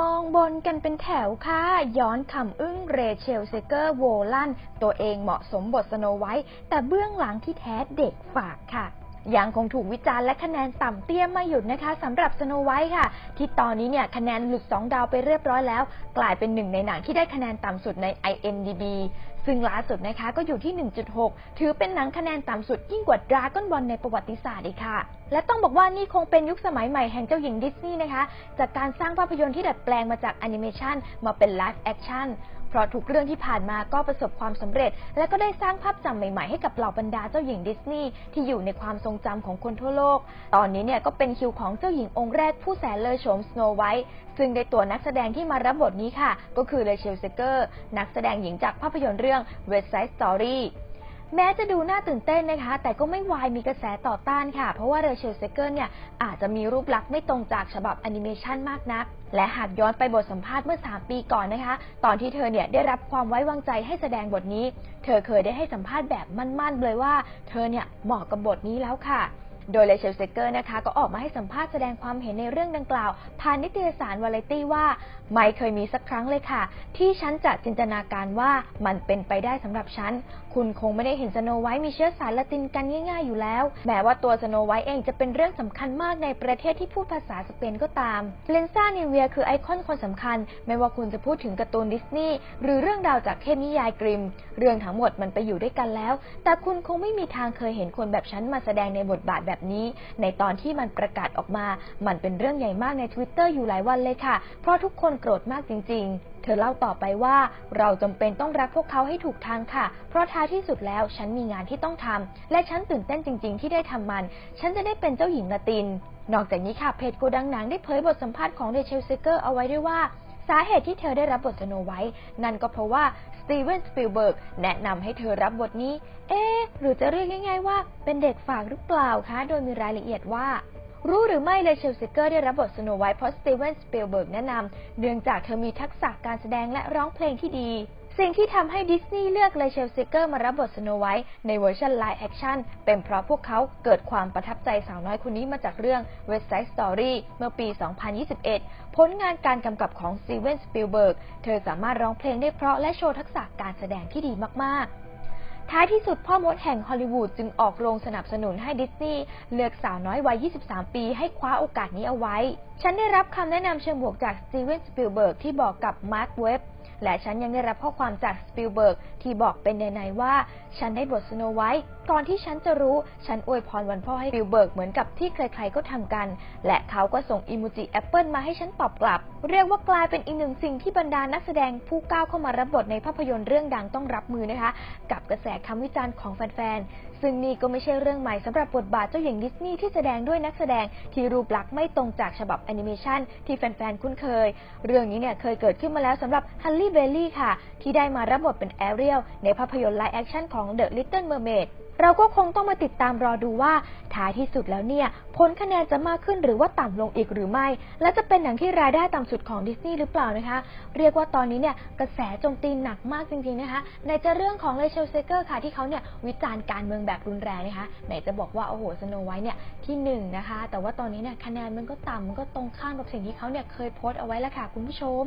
มองบนกันเป็นแถวค่ะ ย้อนคำอึ้งเรเชลเซเกอร์โวลันตัวเองเหมาะสมบทสโนไวท์แต่เบื้องหลังที่แท้เด็กฝากค่ะยังคงถูกวิจารณ์และคะแนนต่ำเตี้ยมไม่หยุดนะคะสำหรับสโนไวท์ค่ะ ที่ตอนนี้เนี่ยคะแนนหลุด 2 ดาวไปเรียบร้อยแล้ว กลายเป็นหนึ่งในหนังที่ได้คะแนนต่ำสุดใน IMDb ซึ่งล่าสุดนะคะก็อยู่ที่ 1.6 ถือเป็นหนังคะแนนต่ำสุดยิ่งกว่าดราก้อนบอลในประวัติศาสตร์อีกค่ะ และต้องบอกว่านี่คงเป็นยุคสมัยใหม่แห่งเจ้าหญิงดิสนีย์นะคะ จากการสร้างภาพยนตร์ที่ดัดแปลงมาจากแอนิเมชันมาเป็นไลฟ์แอคชั่น เพราะทุกเรื่องที่ผ่านมาก็ประสบความสำเร็จ และก็ได้สร้างภาพจำใหม่ๆให้กับเหล่าบรรดาเจ้าหญิงดิสนีย์ที่อยู่ในความทรงจำของคนทั่วโลก ตอนนี้เนี่ยก็เป็นคิวของเจ้าหญิงองค์แรกผู้แสนเลอโฉมสโนไวท์ซึ่งได้ตัวนักแสดงที่มารับบทนี้ค่ะ ก็คือเลเชลเซเกอร์ นักแสดงหญิงจากภาพยนตร์เรื่อง West Side Story แม้จะดูน่าตื่นเต้นนะคะ แต่ก็ไม่วายมีกระแสต่อต้านค่ะ เพราะว่าเรเชลเซเกิลเนี่ยอาจจะมีรูปลักษณ์ไม่ตรงจากฉบับแอนิเมชันมากนัก และหากย้อนไปบทสัมภาษณ์เมื่อ 3 ปีก่อนนะคะ ตอนที่เธอเนี่ยได้รับความไว้วางใจให้แสดงบทนี้ เธอเคยได้ให้สัมภาษณ์แบบมั่นๆเลยว่า เธอเนี่ยเหมาะกับบทนี้แล้วค่ะ โดยเลเชลเซเกอร์นะคะ ก็ออกมาให้สัมภาษณ์แสดงความเห็นในเรื่องดังกล่าว ผ่านนิตยสารวาไรตี้ว่า ไม่เคยมีสักครั้งเลยค่ะ ที่ฉันจะจินตนาการว่ามันเป็นไปได้สำหรับฉัน คุณคงไม่ได้เห็นสโนไวท์มีเชื้อสายละตินกันง่ายๆอยู่แล้ว แม้ว่าตัวสโนไวท์เองจะเป็นเรื่องสำคัญมากในประเทศที่พูดภาษาสเปนก็ตามเลนซ่านิเวียคือไอคอนคนสำคัญ ไม่ว่าคุณจะพูดถึงการ์ตูนดิสนีย์หรือเรื่องราวจากเทพนิยายกริม เรื่องทั้งหมดมันไปอยู่ด้วยกันแล้ว แต่คุณคงไม่มีทางเคยเห็นคนแบบฉันมาแสดงในบทบาทแบบนี้ ในตอนที่มันประกาศออกมา มันเป็นเรื่องใหญ่มากใน Twitter อยู่หลายวันเลยค่ะ เพราะทุกคนโกรธมากจริง ๆ เธอเล่าต่อไปว่า เราจำเป็นต้องรักพวกเขาให้ถูกทางค่ะ เพราะท้ายที่สุดแล้วฉันมีงานที่ต้องทำและฉันตื่นเต้นจริง ๆ ที่ได้ทำมัน ฉันจะได้เป็นเจ้าหญิงละติน นอกจากนี้ค่ะเพจโกดังหนังได้เผยบทสัมภาษณ์ของเดเชลเซเกอร์เอาไว้ด้วยว่า สาเหตุที่เธอได้รับบทสโนไวท์นั่นก็เพราะว่าสตีเวนสปิลเบิร์กแนะนำให้เธอรับบทนี้ เอ๊หรือจะเรียกง่าย ๆ ว่าเป็นเด็กฝากหรือเปล่าคะ โดยมีรายละเอียดว่ารู้หรือไม่เลยเชลซิเกอร์ได้รับบทสโนไวท์เพราะสตีเวนสปิลเบิร์กแนะนำเนื่องจากเธอมีทักษะการแสดงและร้องเพลงที่ดี สิ่งที่ทำให้ดิสนีย์เลือกเลเชลซิเกอร์มารับบทสโนไวท์ในเวอร์ชันไลฟ์แอคชั่นเป็นเพราะพวกเขาเกิดความประทับใจสาวน้อยคนนี้มาจากเรื่อง West Side Story เมื่อปี 2021 ผลงานการกำกับของสตีเวนสปิลเบิร์ก เธอสามารถร้องเพลงได้เพราะและโชว์ทักษะการแสดงที่ดีมาก ๆท้ายที่สุดพ่อมดแห่งฮอลลีวูดจึงออกโรงสนับสนุนให้ดิสนีย์เลือกสาวน้อยวัย 23 ปีให้คว้าโอกาสนี้เอาไว้ ฉันได้รับคำแนะนำเชิงบวกจากสตีเวนสปิลเบิร์กที่บอกกับมาร์คเว็บ และฉันยังได้รับข้อความจากสปิลเบิร์กที่บอกเป็นในๆว่า ฉันได้บทสโนไวท์ก่อนที่ฉันจะรู้ ฉันอวยพรวันพ่อให้สปิลเบิร์กเหมือนกับที่ใครๆก็ทำกัน และเขาก็ส่งอิมูจิแอปเปิลมาให้ฉันตอบกลับ เรียกว่ากลายเป็นอีกหนึ่งสิ่งที่บรรดานักแสดงผู้ก้าวเข้ามารับบทในภาพยนตร์เรื่องดังต้องรับมือนะคะ กับกระแสคำวิจารณ์ของแฟนๆซึ่งนี่ก็ไม่ใช่เรื่องใหม่สำหรับบทบาทเจ้าหญิงดิสนีย์ที่แสดงด้วยนักแสดงที่รูปลักษณ์ไม่ตรงจากฉบับแอนิเมชันที่แฟนๆคุ้นเคย เรื่องนี้เนี่ยเคยเกิดขึ้นมาแล้วสำหรับฮันลลี่เบลลี่ค่ะ ที่ได้มารับบทเป็นแอเรียลในภาพยนตร์ไลฟ์แอคชั่นของ The Little Mermaid เราก็คงต้องมาติดตามรอดูว่าท้ายที่สุดแล้วเนี่ย ผลคะแนนจะมากขึ้นหรือว่าต่ำลงอีกหรือไม่ และจะเป็นหนังที่รายได้ต่ำสุดของดิสนีย์หรือเปล่านะคะ เรียกว่าตอนนี้เนี่ยกระแสโจมตีหนักมากจริงๆนะคะ ในจะเรื่องของเลเชลเซเกอร์ค่ะที่เขาเนี่ยวิจารณ์การเมืองแบบรุนแรงนะคะไหนจะบอกว่าโอ้โหสโนไวท์เนี่ยที่หนึ่งนะคะ แต่ว่าตอนนี้เนี่ยคะแนนมันก็ต่ำมันก็ตรงข้ามกับสิ่งที่เขาเนี่ยเคยโพสต์เอาไว้แล้วค่ะคุณผู้ชม